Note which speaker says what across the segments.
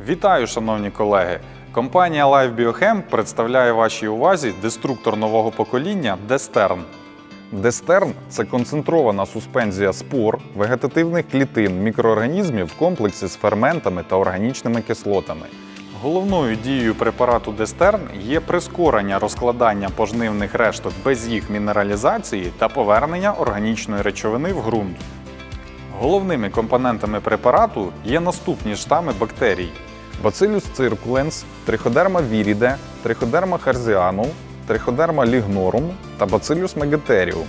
Speaker 1: Вітаю, шановні колеги! Компанія Live Biochem представляє вашій увазі деструктор нового покоління Дестерн. Дестерн це концентрована суспензія спор, вегетативних клітин, мікроорганізмів в комплексі з ферментами та органічними кислотами. Головною дією препарату Дестерн є прискорення розкладання пожнивних решток без їх мінералізації та повернення органічної речовини в ґрунт. Головними компонентами препарату є наступні штами бактерій: Bacillus circulens, Trichoderma viride, Trichoderma harzianum, Trichoderma lignorum та Bacillus megatherium.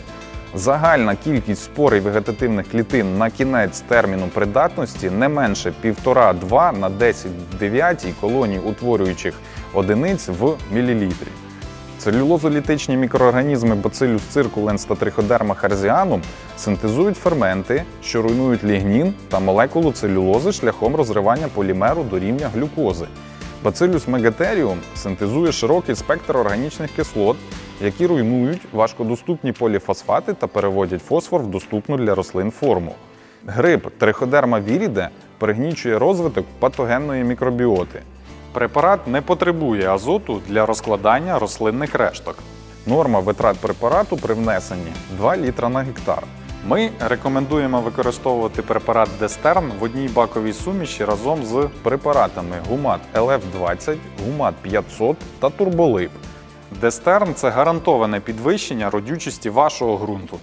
Speaker 1: Загальна кількість спор вегетативних клітин на кінець терміну придатності не менше 1,5-2 на 10 9 колоній утворюючих одиниць в мілілітрі. Целюлозолітичні мікроорганізми Bacillus circulens та Trichoderma harzianum синтезують ферменти, що руйнують лігнін та молекулу целюлози шляхом розривання полімеру до рівня глюкози. Bacillus megatherium синтезує широкий спектр органічних кислот, які руйнують важкодоступні поліфосфати та переводять фосфор в доступну для рослин форму. Гриб Trichoderma viride пригнічує розвиток патогенної мікробіоти. Препарат не потребує азоту для розкладання рослинних решток. Норма витрат препарату при внесенні 2 літра на гектар. Ми рекомендуємо використовувати препарат Дестерн в одній баковій суміші разом з препаратами Гумат LF20, Гумат 500 та Турболип. Дестерн це гарантоване підвищення родючості вашого ґрунту.